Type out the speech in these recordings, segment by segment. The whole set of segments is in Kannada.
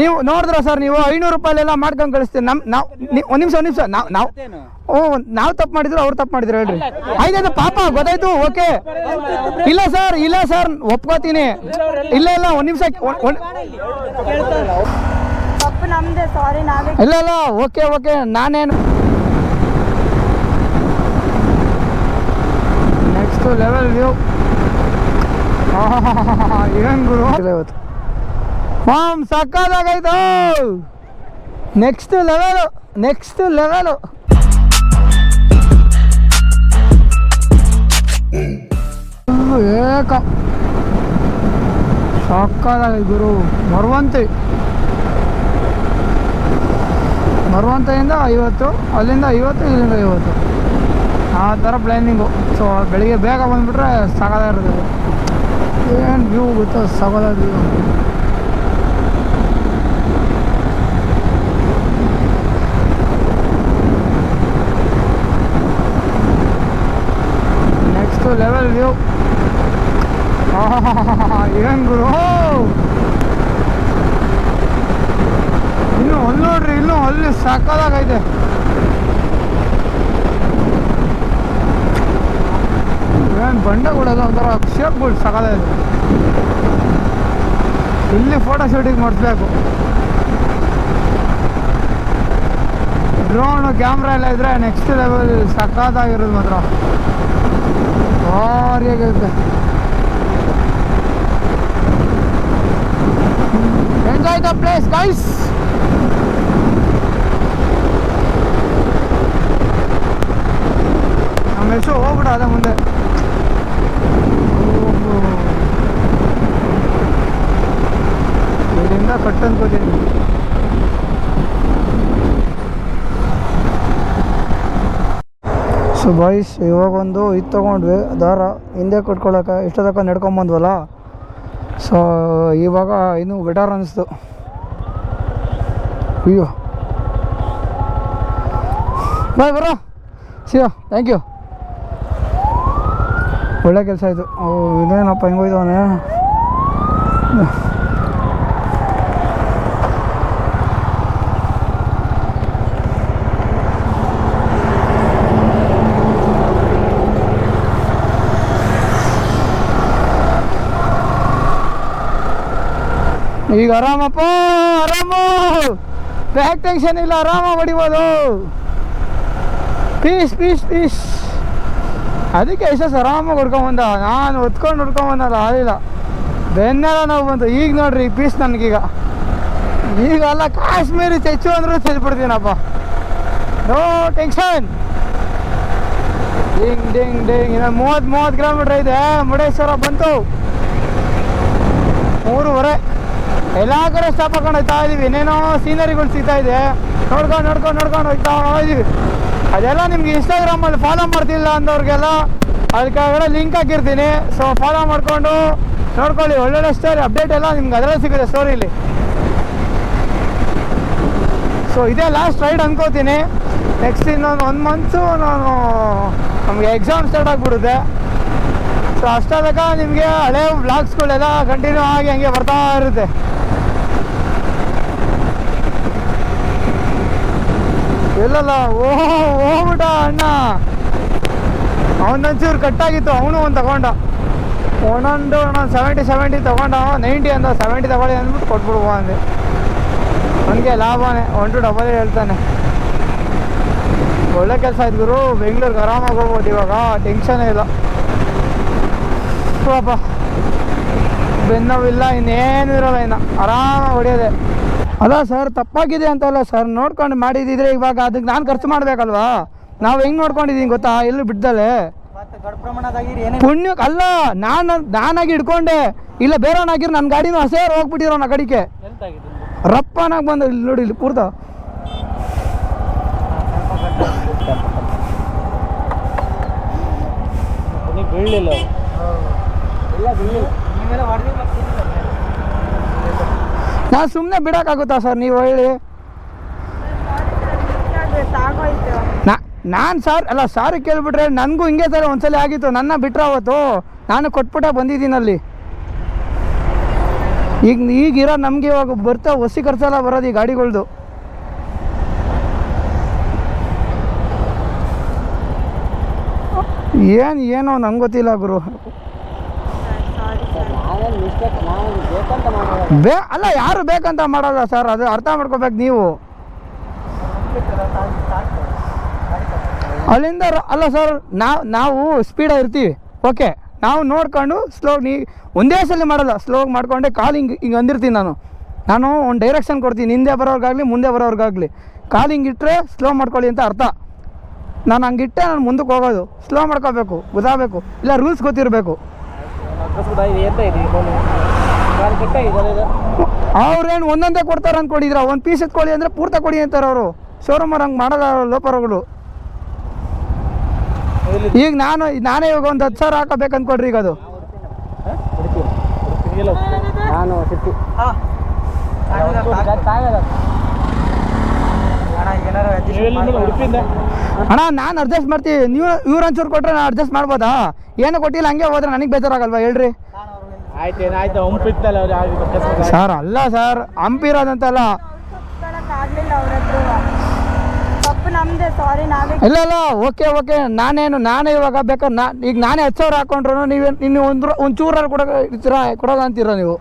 ನೀವು ನೋಡಿದ್ರ ಸರ್ ನೀವು ಐನೂರು ರೂಪಾಯಿಲೆಲ್ಲ ಮಾಡ್ಕೊಂಡು ಕಳಿಸ್ತೀನಿ ನಮ್ ನಾವು ಒಂದು ನಿಮಿಷ ಒಂದು ನಿಮಿಷ. ನಾವು ನಾವು ಓ ನಾವು ತಪ್ಪು ಮಾಡಿದ್ರು ಅವ್ರು ತಪ್ಪು ಮಾಡಿದ್ರು ಹೇಳ್ರಿ. ಆಯ್ತಾಯ್ತು ಪಾಪ ಗೊತ್ತಾಯ್ತು? ಓಕೆ. ಇಲ್ಲ ಸರ್ ಇಲ್ಲ ಸರ್ ಒಪ್ಕೋತೀನಿ. ಇಲ್ಲ ಇಲ್ಲ ಒಂದು ನಿಮಿಷ ಇಲ್ಲ. ಇಲ್ಲ ಓಕೆ ಓಕೆ ನಾನೇನು ನೆಕ್ಸ್ಟ್ ಲೆವೆಲ್ ವ್ಯೂ ಏನು ಗುರು. ಇವತ್ತು ಮಾಮ್ ಸಕ್ಕದಾಗೈತು ನೆಕ್ಸ್ಟ್ ಲೆವೆಲು ನೆಕ್ಸ್ಟ್ ಲೆವೆಲು ಏಕ. ಸಕ್ಕದಾಗೈತೆ ಗುರು. ಮರುವಂತಿ ಮರುವಂತೆಯಿಂದ ಐವತ್ತು, ಅಲ್ಲಿಂದ ಐವತ್ತು, ಇಲ್ಲಿಂದ ಐವತ್ತು. ಆ ಥರ ಪ್ಲ್ಯಾನಿಂಗು ಸೊ ಬೆಳಿಗ್ಗೆ ಬೇಗ ಬಂದುಬಿಟ್ರೆ ಸಾಕಾಗಿರ್ತದೆ ಏನು ವ್ಯೂ ಗೊತ್ತಾ? ಸಾಕಾದ ವ್ಯೂ ನೆಕ್ಸ್ಟ್ ಲೆವೆಲ್ ವ್ಯೂ ಏನು ಗುರು ಇನ್ನು ಅಲ್ಲಿ ನೋಡ್ರಿ ಇನ್ನು ಅಲ್ಲಿ ಸಕ್ಕದಾಗೈತೆ ಏನು ಬಂಡೆಗಳೆಲ್ಲ ಒಂಥರ ಶೇಪ್ಗಳು ಸಕ್ಕದಾಗಿದೆ ಇಲ್ಲಿ ಫೋಟೋ ಶೂಟಿಂಗ್ ಮಾಡಿಸ್ಬೇಕು ಡ್ರೋನು ಕ್ಯಾಮ್ರಾ ಎಲ್ಲ ಇದ್ರೆ ನೆಕ್ಸ್ಟ್ ಲೆವೆಲ್ ಸಕ್ಕತ್ತಾಗಿರೋದು ಮಾತ್ರ ಭಾರಿಯಾಗಿರುತ್ತೆ. ಎಂಜಾಯ್ ದ ಪ್ಲೇಸ್ ಗೈಸ್ ನಮ್ಮ ಹೆಸರು ಹೋಗ್ಬಿಡ ಅದ ಮುಂದೆ. ಇಲ್ಲಿಂದ ಕಟ್ ಅನ್ಕೋತೀನಿ ಸೊ ಬಾಯ್ಸ್ ಇವಾಗ ಒಂದು ಇದು ತೊಗೊಂಡ್ವಿ. ದಾರ ಹಿಂದೆ ಕುಟ್ಕೊಳ್ಳೋಕೆ ಇಷ್ಟು ತಕ್ಕ ನಡ್ಕೊಂಬಂದ್ವಲ್ಲ ಸೊ ಇವಾಗ ಇನ್ನೂ ಬೆಟರ್ ಅನ್ನಿಸ್ತು ಅಯ್ಯೋ. ಬಾಯ್ ಬರೋ ಸಿಯೋ ಥ್ಯಾಂಕ್ ಯು ಒಳ್ಳೆ ಕೆಲಸ ಆಯಿತು. ಇದೇನಪ್ಪ ಹೆಂಗೋಯ್ತವನೇ ಈಗ ಆರಾಮಪ್ಪ, ಆರಾಮು. ಬ್ಯಾಕ್ ಟೆನ್ಷನ್ ಇಲ್ಲ, ಆರಾಮ ಹೊಡಿಬೋದು. ಪೀಸ್ ಪೀಸ್ ಪೀಸ್ ಅದಕ್ಕೆ ಎಷ್ಟೊತ್ತು ಆರಾಮಾಗಿ ಹೊಡ್ಕೊಂಬಂದ ನಾನು ಹೊತ್ಕೊಂಡು ಹೊಡ್ಕೊಂಬಂದಲ್ಲ ಆಗಲಿಲ್ಲ. ಬೆನ್ನೆಲ್ಲ ನೋವು ಬಂತು. ಈಗ ನೋಡ್ರಿ ಈಗ ಪೀಸ್ ನನಗೀಗ. ಈಗ ಅಲ್ಲ ಕಾಶ್ಮೀರಿ ಚೆಚ್ಚು ಅಂದ್ರೂ ಚೆಲ್ಬಿಡ್ತೀನಪ್ಪ ನೋ ಟೆನ್ಷನ್ ಡಿಂಗ್ ಡಿಂಗ್ ಡಿಂಗ್ ಇನ್ನು ಮೂವತ್ತು ಮೂವತ್ತು ಕಿಲೋಮೀಟ್ರ್ ಇದೆ. ಮುರುಡೇಶ್ವರ ಬಂತು. ಮೂರುವರೆ. ಎಲ್ಲ ಕಡೆ ಸ್ಟಾಪ್ ಹಾಕೊಂಡು ಹೋಗ್ತಾ ಇದೀವಿ. ಇನ್ನೇನೋ ಸೀನರಿಗಳು ಸಿಗ್ತಾ ಇದೆ. ನೋಡ್ಕೊಂಡು ನೋಡ್ಕೊಂಡು ನೋಡ್ಕೊಂಡು ಹೋಗ್ತಾ ಇದೀವಿ. ಅದೆಲ್ಲ ನಿಮ್ಗೆ ಇನ್ಸ್ಟಾಗ್ರಾಮಲ್ಲಿ ಫಾಲೋ ಮಾಡ್ತಿಲ್ಲ ಅಂದವ್ರಿಗೆಲ್ಲ ಅದಕ್ಕೆ ಲಿಂಕ್ ಹಾಕಿರ್ತೀನಿ. ಸೊ ಫಾಲೋ ಮಾಡಿಕೊಂಡು ನೋಡ್ಕೊಳ್ಳಿ. ಒಳ್ಳೊಳ್ಳೆ ಸ್ಟೋರಿ ಅಪ್ಡೇಟ್ ಎಲ್ಲ ನಿಮ್ಗೆ ಅದರಲ್ಲೇ ಸಿಗುತ್ತೆ ಸ್ಟೋರಿಲಿ ಸೊ ಇದೇ ಲಾಸ್ಟ್ ರೈಡ್ ಅನ್ಕೋತೀನಿ. ನೆಕ್ಸ್ಟ್ ಇನ್ನೊಂದು ಒಂದು ಮಂತ್ಸು ನಾನು ನಮಗೆ ಎಕ್ಸಾಮ್ ಸ್ಟಾರ್ಟ್ ಆಗಿಬಿಡುತ್ತೆ. ಸೊ ಅಷ್ಟಾದಾಗ ನಿಮಗೆ ಹಳೆ ವ್ಲಾಗ್ಸ್ಗಳೆಲ್ಲ ಕಂಟಿನ್ಯೂ ಆಗಿ ಹಂಗೆ ಬರ್ತಾ ಇರುತ್ತೆ. ಇಲ್ಲಲ್ಲ ಓ ಹೋಗ್ಬಿಟ ಅಣ್ಣ. ಅವನೊಂಚೂರು ಕಟ್ಟಾಗಿತ್ತು, ಅವನು ಒಂದು ತಗೊಂಡ. ಒಂದೊಂದು ಒಂದೊಂದು ಸೆವೆಂಟಿ ಸೆವೆಂಟಿ ತೊಗೊಂಡ. ನೈಂಟಿ ಅಂದ ಸೆವೆಂಟಿ ತಗೊಳ್ಳಿ ಅಂದ್ಬಿಟ್ಟು ಕೊಟ್ಬಿಡುವ ಅಂದೆ. ನನಗೆ ಲಾಭನೇ ಒನ್ ಟು ಡಬಲ್ ಹೇಳ್ತಾನೆ. ಒಳ್ಳೆ ಕೆಲಸ ಗುರು, ಬೆಂಗಳೂರಿಗೆ ಆರಾಮಾಗಿ ಹೋಗ್ಬೋದು ಇವಾಗ ಟೆನ್ಷನೇ ಇಲ್ಲ. ಪಾಪ. ಬೆನ್ನೋವಿಲ್ಲ, ಇನ್ನೇನು ಇರೋಲ್ಲ ಇನ್ನು. ಆರಾಮಾಗಿ ಹೊಡಿಯೋದೆ. ಅಲ್ಲ ಸರ್ ತಪ್ಪಾಗಿದೆ ಅಂತಲ್ಲ ಸರ್. ನೋಡ್ಕೊಂಡು ಮಾಡಿದಿದ್ರೆ ಇವಾಗ ಅದಕ್ಕೆ ನಾನು ಖರ್ಚು ಮಾಡಬೇಕಲ್ವಾ? ನಾವು ಹೆಂಗೆ ನೋಡ್ಕೊಂಡಿದೀನಿ ಗೊತ್ತಾ? ಎಲ್ಲೂ ಬಿಡ್ದಲೆ? ಪುಣ್ಯಕ್ಕೆ ಅಲ್ಲ ನಾನು ನಾನಾಗಿ ಇಡ್ಕೊಂಡೆ ಇಲ್ಲ ಬೇರೆಯವನಾಗಿರೋ ನನ್ನ ಗಾಡಿನೂ ಹಸೇ ಹೋಗ್ಬಿಟ್ಟಿರೋ ನಾ ಕಡಿಕೆ. ಎಂತಾಗಿದೆ ರಪ್ಪನಾಗಿ ಬಂದ ಇಲ್ಲಿ ನೋಡಿ ಇಲ್ಲಿ ಪೂರ್ತ ನೀವು ಬೀಳಲಿಲ್ಲ ಇಲ್ಲ ಬೀಳಲಿಲ್ಲ ನೀವೆಲ್ಲ ಹೊಡೆದಿಲ್ಲ ನಾನು ಸುಮ್ಮನೆ ಬಿಡೋಕ್ಕಾಗುತ್ತಾ ಸರ್, ನೀವು ಹೇಳಿ. ನಾ, ನಾನು ಸಾರ್, ಅಲ್ಲ, ಸಾರಿ ಕೇಳ್ಬಿಟ್ರೆ ನನಗೂ ಹಿಂಗೆ ಸರ್ ಒಂದ್ಸಲ ಆಗಿತ್ತು, ನನ್ನ ಬಿಟ್ರೆ ಅವತ್ತು. ನಾನು ಕೊಟ್ಬಿಟ್ಟೆ ಬಂದಿದ್ದೀನಿ ಅಲ್ಲಿ. ಈಗ ಈಗಿರೋ ನಮಗೆ ಇವಾಗ ಬರ್ತಾ ಹೊಸಿ ಖರ್ಚೆಲ್ಲ ಬರೋದು ಈ ಗಾಡಿಗಳ್ದು. ಏನು, ಏನೋ ನಂಗೆ ಗೊತ್ತಿಲ್ಲ ಗುರು. ಬೇ ಅಲ್ಲ, ಯಾರು ಬೇಕಂತ ಮಾಡಲ್ಲ ಸರ್, ಅದು ಅರ್ಥ ಮಾಡ್ಕೋಬೇಕು ನೀವು. ಅಲ್ಲಿಂದ ಅಲ್ಲ ಸರ್, ನಾವು ನಾವು ಸ್ಪೀಡಾಗಿ ಇರ್ತೀವಿ. ಓಕೆ ನಾವು ನೋಡ್ಕೊಂಡು ಸ್ಲೋ ನೀ ಒಂದೇ ಸಲ ಮಾಡಲ್ಲ ಸ್ಲೋ ಮಾಡ್ಕೊಂಡೆ ಕಾಲು ಹಿಂಗೆ ಹಿಂಗೆ ಅಂದಿರ್ತೀನಿ ನಾನು. ನಾನು ಒಂದು ಡೈರೆಕ್ಷನ್ ಕೊಡ್ತೀನಿ ಹಿಂದೆ ಬರೋರ್ಗಾಗಲಿ, ಮುಂದೆ ಬರೋರ್ಗಾಗಲಿ. ಕಾಲು ಹಿಂಗೆ ಇಟ್ಟರೆ ಸ್ಲೋ ಮಾಡ್ಕೊಳ್ಳಿ ಅಂತ ಅರ್ಥ. ನಾನು ಹಂಗಿಟ್ಟೆ ನಾನು ಮುಂದಕ್ಕೆ ಹೋಗೋದು. ಸ್ಲೋ ಮಾಡ್ಕೋಬೇಕು ಗೊತ್ತಾಗಬೇಕು ಇಲ್ಲ ರೂಲ್ಸ್ ಗೊತ್ತಿರಬೇಕು. ಅವ್ರೇನು ಒಂದೊಂದೇ ಕೊಡ್ತಾರೆ ಅಂದ್ಕೊಂಡಿದ್ರ ಒಂದು ಪೀಸ್ ಕೊಡಿ ಅಂದ್ರೆ ಪೂರ್ತ ಕೊಡಿ ಅಂತಾರೆ ಅವರು. ಶೋರೂಮ್ ಅವ್ರು ಹಂಗೆ ಮಾಡಲ್ಲ ಲೋಪರಗಳು. ಈಗ ನಾನು, ನಾನೇ ಇವಾಗ ಒಂದು ಹತ್ತು ಸಾವಿರ ಹಾಕಬೇಕು ಅಂದ್ಕೊಡ್ರಿ ಈಗ ಅದು. ನಾನು ಅಣ್ಣ, ನಾನು ಅಡ್ಜಸ್ಟ್ ಮಾಡ್ತೀವಿ ನೀವು ಇವ್ರು ಒಂಚೂರು ಕೊಟ್ಟರೆ ನಾನು ಅಡ್ಜಸ್ಟ್ ಮಾಡ್ಬೋದಾ? ಏನು ಕೊಟ್ಟಿಲ್ಲ, ಹಂಗೆ ಹೋದ್ರೆ ನನಗೆ ಬೇಜಾರಾಗಲ್ವಾ ಹೇಳ್ರಿ. ಆಯ್ತು ಏನಾಯ್ತು? ಒಂಪಿತ್ತಲ್ಲ ಅವ್ರು ಸರ್ ಅಲ್ಲ ಸರ್ ಹಂಪಿರೋದಂತಲ್ಲ. ಇಲ್ಲ ಇಲ್ಲ ಓಕೆ ಓಕೆ. ನಾನೇನು ನಾನೇ ಇವಾಗ ಬೇಕಾದ್ರೆ ನಾ ಈಗ ನಾನೇ ಹತ್ತು ಸಾವಿರ ಹಾಕೊಂಡ್ರು ನೀವು ಇನ್ನು ಒಂದು ಒಂದು ಚೂರಾರು ಕೊಡ ಇರ್ತೀರಾ ಕೊಡೋದು ಅಂತೀರ ನಾವು?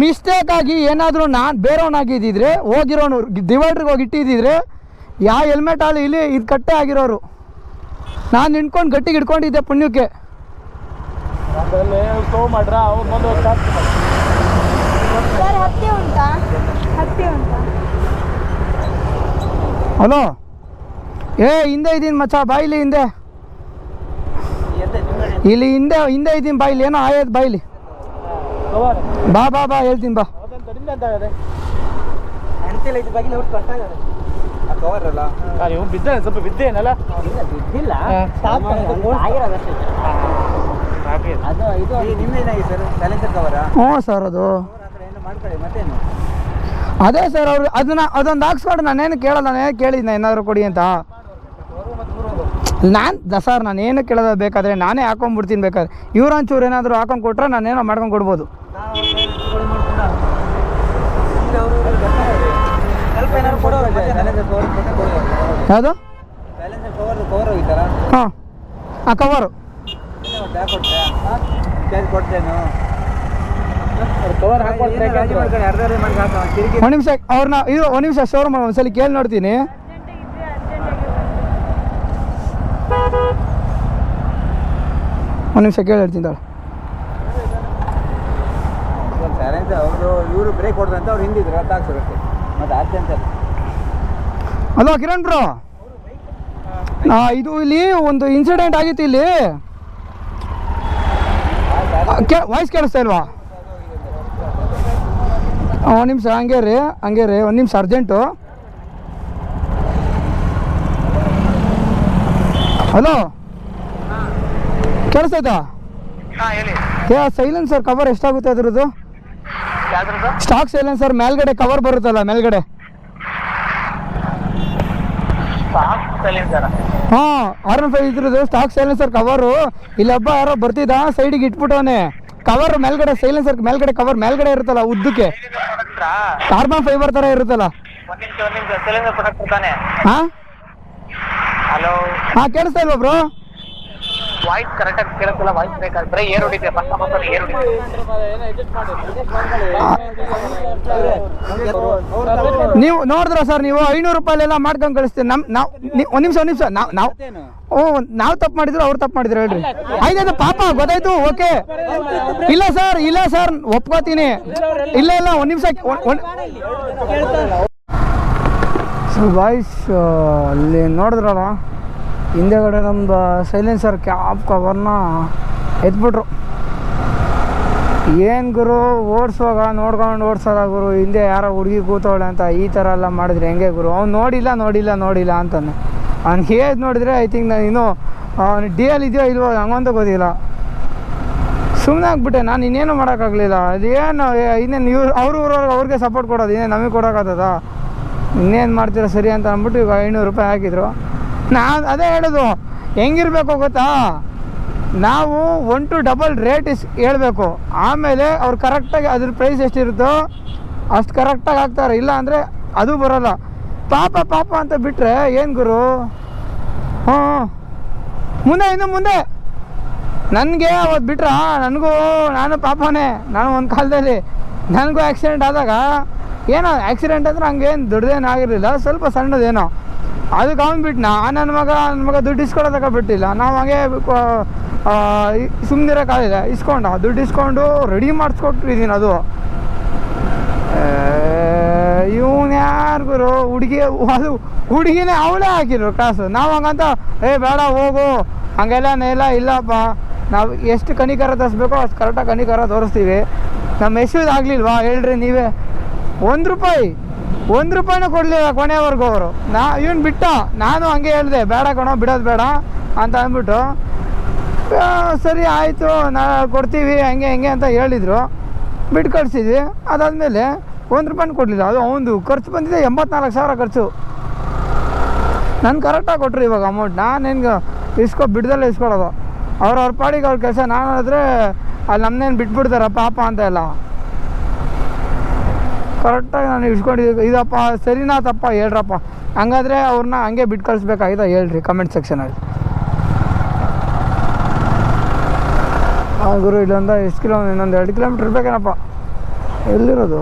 ಮಿಸ್ಟೇಕ್ ಆಗಿ ಏನಾದರೂ ನಾನು ಬೇರೆಯವನಾಗಿದ್ದಿದ್ರೆ ಹೋಗಿರೋನು ಡಿವೈಡ್ರಿಗೆ ಹೋಗಿ ಇಟ್ಟಿದ್ದಿದ್ರೆ ಯಾವ ಹೆಲ್ಮೆಟ್ ಅಲ್ಲಿ ಇಲ್ಲಿ ಇದು ಕಟ್ಟೆ ಆಗಿರೋರು. ನಾನು ನಿಂತ್ಕೊಂಡು ಗಟ್ಟಿಗೆ ಹಿಡ್ಕೊಂಡಿದ್ದೆ ಪುಣ್ಯಕ್ಕೆ. ಹಲೋ? ಏ ಹಿಂದೆ ಇದ್ದೀನಿ ಮಚ್ಚ ಬಾಯಿಲಿ ಹಿಂದೆ. ಇಲ್ಲಿ ಹಿಂದೆ ಹಿಂದೆ ಇದ್ದೀನಿ ಬಾಯಿಲಿ ಏನೋ ಆಯೋದು ಬಾಯಿಲಿ. ಬಾ ಬಾ ಬಾ ಹೇಳ್ತೀನಿ ಬಾ. ಕವರ್ ಅಲ್ಲ? ಇವ್ ಬಿದ್ದಾನೆ ಸ್ವಲ್ಪ ಬಿದ್ದೇನಲ್ಲ? ಬಿದ್ದಿಲ್ಲ. ಅದು ಇದು ನಿಮ್ದೇನಾಗಿದೆ ಸರ್? ಸೈಲೆನ್ಸರ್ ಕವರಾ ಹ್ಞೂ ಸರ್ ಅದು. ಏನು ಮಾಡ್ಕೊಳ್ಳಿ ಮತ್ತೇನು? ಅದೇ ಸರ್ ಅವ್ರು ಅದನ್ನ ಅದೊಂದು ಹಾಕ್ಸ್ಕೊಂಡು ನಾನೇನು ಕೇಳಲ್ಲ ನಾನೇನು ಕೇಳಿದ್ನ ಏನಾದರೂ ಕೊಡಿ ಅಂತ. ನಾನು ಸರ್ ನಾನೇನು ಕೇಳೋದು ಬೇಕಾದರೆ ನಾನೇ ಹಾಕೊಂಡ್ಬಿಡ್ತೀನಿ ಬೇಕಾದ್ರೆ. ಇವ್ರೊಂಚೂರು ಏನಾದರೂ ಹಾಕೊಂಡು ಕೊಟ್ರೆ ನಾನೇನೋ ಮಾಡ್ಕೊಂಡು ಕೊಡ್ಬೋದು ಸ್ವಲ್ಪ ಏನಾದ್ರು ಕೊಡೋರು ಸೈಲೆನ್ಸರ್ ಕವರ್ ಕೊಡೋರು ಯಾವುದು? ಹಾಂ. ಆ ಕವರು ಒಂದು ನಿಮಿಷ ಅವ್ರನ್ನ ಇದು ಒಂದು ನಿಮಿಷ ಶೋರೂಮ್ ಒಂದ್ಸಲಿ ಕೇಳಿ ನೋಡ್ತೀನಿ. ಒಂದ್ ನಿಮಿಷ ಕೇಳಿ ಹೇಳ್ತೀನಿ ತಾಳು ಸೈಲೆನ್ಸ್ ಅವರು ಇವರು ಬ್ರೇಕ್ ಹೊಡೆದಂತ ಅಂತ ಅವ್ರು ಹಿಂದಿದ್ರು ಅಂತ ಅಲ್ಲ ಹಲೋ ಕಿರಣ್ ಬ್ರೋ. ಇದು ಇಲ್ಲಿ ಒಂದು ಇನ್ಸಿಡೆಂಟ್ ಆಗಿತ್ತು ಇಲ್ಲಿ. ವಾಯ್ಸ್ ಕೇಳಿಸ್ತಾ ಇಲ್ವಾ? ಒಂದು ನಿಮಿಷ ಹಂಗೆ ರೀ ಹಂಗೆ ರೀ ಒಂದು ನಿಮಿಷ ಅರ್ಜೆಂಟು ಹಲೋ ಕೇಳಿಸ್ತೈತಾ ಏ ಸೈಲೆನ್ಸರ್ ಕವರ್ ಎಷ್ಟಾಗುತ್ತೆ ಅದ್ರದ್ದು? Stock sir? ಮೇಲ್ಗಡೆ ಕವರ್ ಬರುತ್ತಲ್ಲ ಮೇಲ್ಗಡೆ? ಹಾ ಆರ್ ಎನ್ ಫೈವ್ ಇದ್ರದ್ದು ಸ್ಟಾಕ್ ಸೈಲೆನ್ಸರ್ ಕವರು ಇಲ್ಲೊಬ್ಬ ಯಾರೋ ಬರ್ತಿದ್ದ ಸೈಡಿಗೆ ಇಟ್ಬಿಟ್ಟವನೆ. ಕವರ್ ಮೇಲ್ಗಡೆ ಸೈಲೆನ್ಸರ್ ಮೇಲ್ಗಡೆ ಕವರ್ ಮೇಲ್ಗಡೆ ಇರುತ್ತಲ್ಲ ಉದ್ದಕ್ಕೆ? ಕಾರ್ಬನ್ ಫೈಬರ್ ತರ ಇರುತ್ತಲ್ಲ? ಹಾ? ಹಾಂ ಕೇಳಿಸ್ತಾ ಇಲ್ವಾ ಬ್ರೋ ವಾಯ್ಸ್ ಕರೆಕ್ಟ್ ಆಗಿ ಕೇಳಿಸಲ್ಲ ವಾಯ್ಸ್ ಬೇಕಾದ್ರೆ ಆಗ್ತಾರೆ ಏರ್ ಹೊಡಿತೆ ಫಸ್ಟ್ ಆಫ್ ಆಲ್ ಏರ್ ನೀವು ನೋಡಿದ್ರ ಸರ್ ನೀವು ಐನೂರು ರೂಪಾಯಿಲೆಲ್ಲ ಮಾಡ್ಕೊಂಡು ಕಳಿಸ್ತೀನಿ ನಮ್ ನಾವು ಒಂದು ನಿಮಿಷ ಒಂದು ನಿಮಿಷ. ನಾವು ನಾವು ಓ ನಾವು ತಪ್ಪು ಮಾಡಿದ್ರು ಅವ್ರು ತಪ್ಪು ಮಾಡಿದ್ರು ಹೇಳ್ರಿ. ಆಯ್ತಾಯ್ತು ಪಾಪ ಗೊತ್ತಾಯ್ತು ಓಕೆ. ಇಲ್ಲ ಸರ್ ಇಲ್ಲ ಸರ್ ಒಪ್ಕೋತೀನಿ. ಇಲ್ಲ ಇಲ್ಲ ಒಂದು ನಿಮಿಷ ಸೊ ಬಾಯ್ಸ್ ಅಲ್ಲಿ ನೋಡಿದ್ರಲ್ಲ ಹಿಂದೆಗಡೆ ನಮ್ದು ಸೈಲೆನ್ಸರ್ ಕ್ಯಾಪ್ ಕವರ್ನ ಎತ್ಬಿಟ್ರು. ಏನು ಗುರು ಓಡಿಸುವಾಗ ನೋಡ್ಕೊಂಡು ಓಡಿಸೋದ ಗುರು, ಹಿಂದೆ ಯಾರೋ ಹುಡುಗಿ ಕೂತವಳೆ ಅಂತ ಈ ಥರ ಎಲ್ಲ ಮಾಡಿದ್ರೆ ಹೆಂಗೆ ಗುರು? ಅವ್ನು ನೋಡಿಲ್ಲ ನೋಡಿಲ್ಲ ನೋಡಿಲ್ಲ ಅಂತಾನೆ. ಅವ್ನು ಹೇಗೆ ನೋಡಿದ್ರೆ ಐ ಥಿಂಕ್ ನಾನು ಇನ್ನೂ, ಅವ್ನು ಡಿ ಎಲ್ ಇದೆಯೋ ಇಲ್ವೋ ಹಂಗಂತ ಗೊತ್ತಿಲ್ಲ. ಸುಮ್ಮನೆ ಆಗ್ಬಿಟ್ಟೆ, ನಾನು ಇನ್ನೇನು ಮಾಡೋಕ್ಕಾಗಲಿಲ್ಲ. ಅದೇನು ಇನ್ನೇನು ಇವ್ರು, ಅವ್ರು ಊರವ್ರಿಗೆ ಅವ್ರಿಗೆ ಸಪೋರ್ಟ್ ಕೊಡೋದು, ಇನ್ನೇನು ನಮಗೆ ಕೊಡೋಕ್ಕಾಗ್ತದ ಇನ್ನೇನು ಮಾಡ್ತೀರಾ ಸರಿ ಅಂತ ಅಂದ್ಬಿಟ್ಟು ಈಗ ಐನೂರು ರೂಪಾಯಿ ಹಾಕಿದ್ರು. ನಾನು ಅದೇ ಹೇಳೋದು. ಹೆಂಗಿರ್ಬೇಕು ಗೊತ್ತಾ? ನಾವು one two double rate is ಹೇಳಬೇಕು. ಆಮೇಲೆ ಅವ್ರು ಕರೆಕ್ಟಾಗಿ ಅದ್ರ ಪ್ರೈಸ್ ಎಷ್ಟಿರುತ್ತೋ ಅಷ್ಟು ಕರೆಕ್ಟಾಗಿ ಹಾಕ್ತಾರೆ. ಇಲ್ಲ ಅಂದರೆ ಅದು ಬರೋಲ್ಲ. ಪಾಪ ಪಾಪ ಅಂತ ಬಿಟ್ಟರೆ ಏನು ಗುರು? ಹ್ಞೂ ಮುಂದೆ, ಇನ್ನು ಮುಂದೆ. ನನಗೆ ಅವತ್ತು ಬಿಟ್ರೆ? ನನಗೂ, ನಾನು ಪಾಪನೇ. ನಾನು ಒಂದು ಕಾಲದಲ್ಲಿ. ನನಗೂ ಆಕ್ಸಿಡೆಂಟ್ ಆದಾಗ, ಏನೋ ಆಕ್ಸಿಡೆಂಟ್ ಅಂದರೆ ಹಂಗೇನು ದೊಡ್ಡದೇನು ಆಗಿರಲಿಲ್ಲ. ಸ್ವಲ್ಪ ಸಣ್ಣದೇನೋ. ಅದಕ್ಕೆ ಅವ್ನು ನಾ ನನ್ನ ಮಗ ನನ್ನ ಮಗ ದುಡ್ಡು ಇಸ್ಕೊಳೋದಕ್ಕೆ ಬಿಟ್ಟಿಲ್ಲ. ನಾವು ಹಂಗೆ ಸುಮ್ಮನಿರೋಕ್ಕಾಗಿಲ್ಲ ಇಸ್ಕೊಂಡ. ದುಡ್ಡು ಇಸ್ಕೊಂಡು ರೆಡಿ ಮಾಡಿಸ್ಕೊಟ್ಟಿದ್ದೀನಿ ಅದು. ಇವನು ಯಾರಿಗೂ ಹುಡುಗಿ, ಅದು ಹುಡುಗಿನೇ ಅವಳೇ ಹಾಕಿದ್ರು ಕಾಸು ನಾವು ಹಂಗಂತ, ಏ, ಬೇಡ, ಹೋಗು. ಹಂಗೆಲ್ಲ ನೆಲ ಇಲ್ಲಪ್ಪ. ನಾವು ಎಷ್ಟು ಕನಿಕಾರ ತರಿಸ್ಬೇಕೋ ಅಷ್ಟು ಕರೆಕ್ಟಾಗಿ ಕನಿಕಾರ ತೋರಿಸ್ತೀವಿ. ನಮ್ಮ ಯಶೋದು ಆಗಲಿಲ್ವಾ? ಹೇಳ್ರಿ ನೀವೇ. ಒಂದು ರೂಪಾಯಿ. ಒಂದು ರೂಪಾಯಿನೂ ಕೊಡಲಿಲ್ಲ ಕೊನೆವರೆಗೂ ಅವರು. ನಾ ಇವನು ಬಿಟ್ಟ. ನಾನು ಹಂಗೆ ಹೇಳಿದೆ, ಬೇಡ ಕಣೋ, ಬಿಡೋದು ಬೇಡ ಅಂತ ಅಂದ್ಬಿಟ್ಟು ಸರಿ ಆಯಿತು, ನಾ ಕೊಡ್ತೀವಿ, ಹಂಗೆ ಹಂಗೆ ಅಂತ ಹೇಳಿದರು. ಬಿಟ್ಟು ಕಳಿಸಿದ್ವಿ ಅದಾದಮೇಲೆ ಒಂದು ರೂಪಾಯಿ ಕೊಡಲಿಲ್ಲ. ಅದು ಅವನದು ಖರ್ಚು ಬಂದಿದೆ, ಎಂಬತ್ನಾಲ್ಕು ಸಾವಿರ ಖರ್ಚು. ನಾನು ಕರೆಕ್ಟಾಗಿ ಕೊಟ್ಟರು ಇವಾಗ ಅಮೌಂಟ್ ನಾನು ಹೆಂಗೆ ಇಸ್ಕೊ, ಬಿಡ್ದಲ್ಲೇ ಇಸ್ಕೊಳೋದು. ಅವ್ರ ಅವ್ರ ಪಾಡಿಗೆ ಅವ್ರ ಕೆಲಸ. ನಾನು ಹೇಳಿದ್ರೆ ಅಲ್ಲಿ ನಮ್ಮನ್ನೇನು ಬಿಟ್ಬಿಡ್ತಾರ ಪಾಪ ಅಂತ ಎಲ್ಲ. ಕರೆಕ್ಟಾಗಿ ನಾನು ಇಟ್ಕೊಂಡಿದ್ದು ಇದಪ್ಪ ಸರಿನಾ ತಪ್ಪ ಹೇಳ್ರಪ್ಪ. ಹಂಗಾದ್ರೆ ಅವ್ರನ್ನ ಹಂಗೆ ಬಿಟ್ಟು ಕಳಿಸ್ಬೇಕಾಗಿದ ಹೇಳ್ರಿ ಕಮೆಂಟ್ ಸೆಕ್ಷನಲ್ಲಿ ಹಾಂ ಗುರು, ಇಲ್ಲೊಂದ ಎಷ್ಟು ಕಿಲೋ ಇನ್ನೊಂದು ಎರಡು ಕಿಲೋಮೀಟ್ರ್ ಇರ್ಬೇಕೇನಪ್ಪ. ಎಲ್ಲಿರೋದು?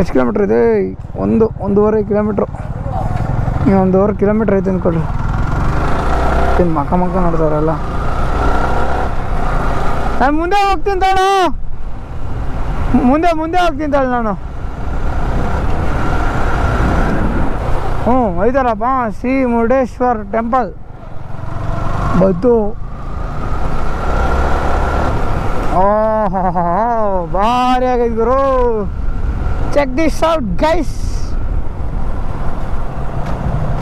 ಎಷ್ಟು ಕಿಲೋಮೀಟ್ರ್ ಇದೆ? ಒಂದು, ಒಂದೂವರೆ ಕಿಲೋಮೀಟ್ರು ಒಂದೂವರೆ ಕಿಲೋಮೀಟ್ರ್ ಐತೆ ಅಂದ್ಕೊಳ್ರಿ ಏನು ಮಕ್ಕ ಮಕ್ಕ ನೋಡ್ತಾರಲ್ಲ ನಾನು ಮುಂದೆ ಹೋಗ್ತೀನಿ ತಾಳು. ಮುಂದೆ ಮುಂದೆ ಹೋಗ್ತೀನಿ ನಾನು. ಹ್ಞೂ ಐತಾರಪ್ಪ ಶ್ರೀ ಮುರುಡೇಶ್ವರ್ ಟೆಂಪಲ್ ಬದ್ದು. ಭಾರಿ ಆಗೈತೆ ಗುರು. ಚೆಕ್ ದಿಸ್ ಔಟ್ ಗೈಸ್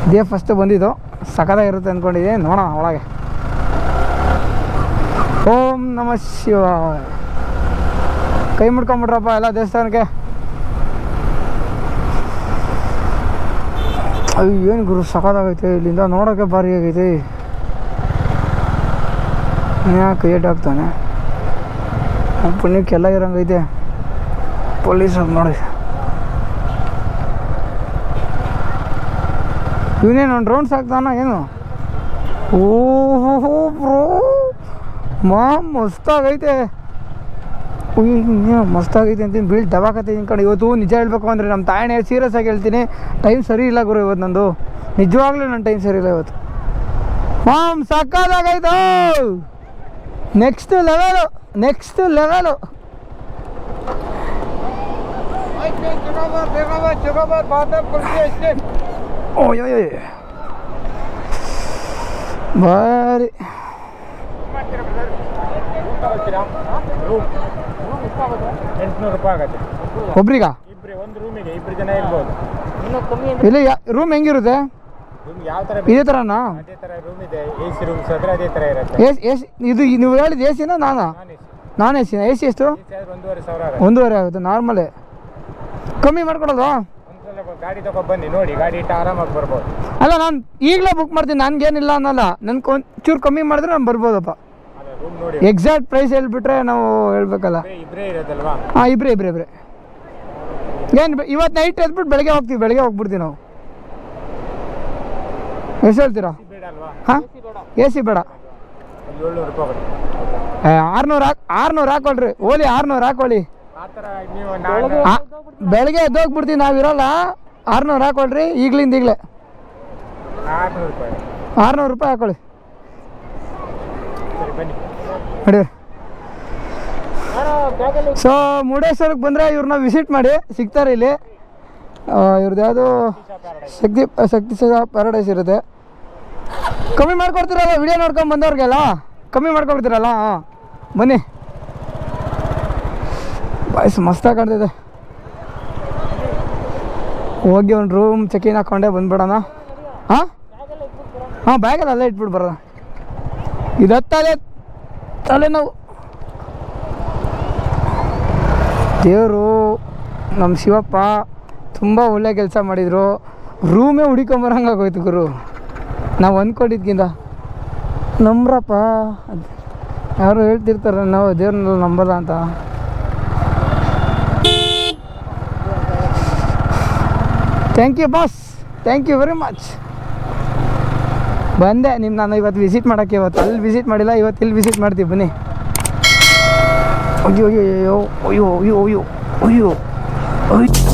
ಇದೇ ಫಸ್ಟ್ ಬಂದಿದ್ದು. ಸಖತ್ತಾಗಿರುತ್ತೆ ಅಂದ್ಕೊಂಡಿದ್ದೀನಿ ನೋಡೋಣ ಒಳಗೆ. ಓಂ ನಮ ಶಿವ ಕೈ ಮುಡ್ಕೊಂಬಿಟ್ರಪ್ಪ ಎಲ್ಲ ದೇವಸ್ಥಾನಕ್ಕೆ. ಅಯ್ಯೋ, ಏನು ಗುರು, ಸಖತ್ತಾಗೈತೆ, ಇಲ್ಲಿಂದ ನೋಡೋಕೆ ಭಾರಿ ಆಗೈತೆ. ಯಾಕೆ ಏಟಾಗ್ತಾನೆ ಪುಣ್ಯಕ್ಕೆಲ್ಲ ಇರಂಗೈತೆ. ಪೊಲೀಸರು ನೋಡಿ. ಇವನೇನು ಒಂದು ರೌಂಡ್ಸ್ ಹಾಕ್ತಾನ, ಏನು? ಓಹೋ ಬ್ರೋ ಮಾ, ಮಸ್ತಾಗೈತೆ. ಮಸ್ತಾಗೈತೆ ಅಂತೀನಿ. ಬೀಳ್ ದಬಾಕತ್ತೆ ಕಡೆ ಇವತ್ತು ನಿಜ ಹೇಳ್ಬೇಕು ಅಂದರೆ ನಮ್ಮ ತಾಯಣೆ ಸೀರಿಯಸ್ ಆಗಿ ಹೇಳ್ತೀನಿ. ಟೈಮ್ ಸರಿ ಇಲ್ಲ ಗುರು ಇವತ್ತು ನಂದು. ನಿಜವಾಗ್ಲೂ ನನ್ನ ಟೈಮ್ ಸರಿ ಇಲ್ಲ ಇವತ್ತು. ಮಾಮ್ ಸಕ್ಕದಾಗೈತು ನೆಕ್ಸ್ಟ್ ಲೆವೆಲು ನೆಕ್ಸ್ಟ್ ಲೆವೆಲು ಓಯ್ ಬಾರಿ ಎಂಟುನೂರು ರೂಪಾಯಿ ಆಗತ್ತೆ. ಒಬ್ರಿಗ? ಇಬ್ರಿ ಒಂದು ರೂಮಿಗೆ ಇಬ್ರು ಜನ ಇರ್ಬೋದು. ಇಲ್ಲಿ ರೂಮ್ ಹೆಂಗಿರುತ್ತೆ? ರೂಮ್ ಯಾವ ಥರ ಇದೇ ಥರನಾ ಅದೇ ಥರ ರೂಮ್ ಇದೆ ಎ ಸಿ ರೂಮ್ಸ್ ಆದ್ರೆ ಅದೇ ಥರ ಇರುತ್ತೆ. ಎಸ್ ಎಸ್ ಇದು ನೀವು ಹೇಳಿದ ಎ ಸಿನ ನಾನಾ? ನಾನ್ ಎ ಸಿ ನಾನ್ ಎ ಸಿನ ಎ ಸಿ ಎಷ್ಟು? ಎ ಸಿ ಆದ್ರೆ ಒಂದೂವರೆ ಸಾವಿರ ಆಗುತ್ತೆ. ಒಂದೂವರೆ ಆಗುತ್ತೆ ನಾರ್ಮಲೇ. ಕಮ್ಮಿ ಮಾಡ್ಕೊಡೋದು ಒಂದ್ಸಲ ಗಾಡಿ ತಗೊಂಡು ಬನ್ನಿ ನೋಡಿ ಗಾಡಿ ಇಟ್ಟು ಆರಾಮಾಗಿ ಬರ್ಬೋದು. ಅಲ್ಲ ನಾನು ಈಗಲೇ ಬುಕ್ ಮಾಡ್ತೀನಿ ನನಗೇನಿಲ್ಲ ಅನ್ನಲ್ಲ. ನನ್ಗೆ ಒಂಚೂರು ಕಮ್ಮಿ ಮಾಡಿದ್ರೆ ನಾನು ಬರ್ಬೋದಪ್ಪ. ಎಕ್ಸಾಕ್ಟ್ ಪ್ರೈಸ್ ಹೇಳ್ಬಿಟ್ರೆ ನಾವು ಹೇಳ್ಬೇಕಲ್ಲ. ಹಾಂ ಇಬ್ರೇ ಇಬ್ರೇ ಇಬ್ರೇ. ಏನು ಇವತ್ತು ನೈಟ್ ಎದ್ಬಿಟ್ಟು ಬೆಳಗ್ಗೆ ಹೋಗ್ತೀವಿ ಬೆಳಗ್ಗೆ ಹೋಗ್ಬಿಡ್ತೀವಿ ನಾವು. ಎಷ್ಟು ಹೇಳ್ತೀರಾ? ಹಾ? ಎ ಸಿ ಬೇಡ. ಆರ್ನೂರು ಹಾಕ್ ಆರ್ನೂರು ಹಾಕೊಳ್ರಿ. ಓಲಿ ಆರ್ನೂರು ಹಾಕೊಳ್ಳಿ ನೀವು ಬೆಳಗ್ಗೆ ಎದ್ದೋಗ್ಬಿಡ್ತೀವಿ ನಾವಿರಲ್ಲ ಆರ್ನೂರು ಹಾಕೊಳ್ರಿ ಈಗ್ಲಿಂದ ಈಗಲೇ. ಆರುನೂರು ರೂಪಾಯಿ. ಆರ್ನೂರು ರೂಪಾಯಿ ಹಾಕೊಳ್ಳಿ ಸರಿ ಬನ್ನಿ. ನಡೀರಿ ಸೊ ಮುರುಡೇಶ್ವರಕ್ಕೆ ಬಂದರೆ ಇವ್ರನ್ನ ವಿಸಿಟ್ ಮಾಡಿ, ಸಿಗ್ತಾರೆ ಇಲ್ಲಿ. ಇವ್ರದ್ದು ಯಾವುದು? ಶಕ್ತಿ ಶಕ್ತಿ ಪ್ಯಾರಡೈಸ್ ಇರುತ್ತೆ. ಕಮ್ಮಿ ಮಾಡ್ಕೊಡ್ತೀರಲ್ಲ ವಿಡಿಯೋ ನೋಡ್ಕೊಂಡು ಬಂದವ್ರಿಗೆಲ್ಲ? ಕಮ್ಮಿ ಮಾಡ್ಕೊಡ್ತೀರಲ್ಲ, ಹಾಂ. ಬನ್ನಿ. ಬಾಯ್ಸ್ ಮಸ್ತಾಗಿ ಕಾಣ್ತಿದೆ. ಹೋಗಿ ಒಂದು ರೂಮ್ ಚೆಕಿನ್ ಹಾಕೊಂಡೆ, ಬಂದ್ಬಿಡೋಣ. ಹಾಂ? ಹಾಂ ಬ್ಯಾಗಲ್ಲ ಅಲ್ಲೇ ಇಟ್ಬಿಟ್ಟು ಬರೋಣ. ಇದು ತಲೆ ತಲೆನೋವು. ದೇವರು ನಮ್ಮ ಶಿವಪ್ಪ ತುಂಬ ಒಳ್ಳೆ ಕೆಲಸ ಮಾಡಿದರು. ರೂಮೇ ಹುಡಿಕೊಂಬರಂಗಾಗೋಯ್ತು ಗುರು. ನಾವು ಅಂದ್ಕೊಂಡಿದ್ಕಿಂತ. ನಂಬ್ರಪ್ಪ ಯಾರು ಹೇಳ್ತಿರ್ತಾರೆ, ನಾವು ದೇವ್ರನ್ನ ನಂಬಲ್ಲ ಅಂತ. Thank you boss thank you very much ಬಂದೆ ನಿಮ್ಮ ನಾನು ಇವತ್ತು ವಿಸಿಟ್ ಮಾಡೋಕ್ಕೆ ಇವತ್ತು. ಅಲ್ಲಿ ವಿಸಿಟ್ ಮಾಡಿಲ್ಲ, ಇವತ್ತು ಇಲ್ಲಿ ವಿಸಿಟ್ ಮಾಡ್ತೀವಿ, ಬನ್ನಿ. ಅಯ್ಯೋ ಅಯ್ಯೋ ಅಯ್ಯೋ ಅಯ್ಯೋ ಅಯ್ಯೋ ಅಯ್ಯೋ ಅಯ್ಯೋ.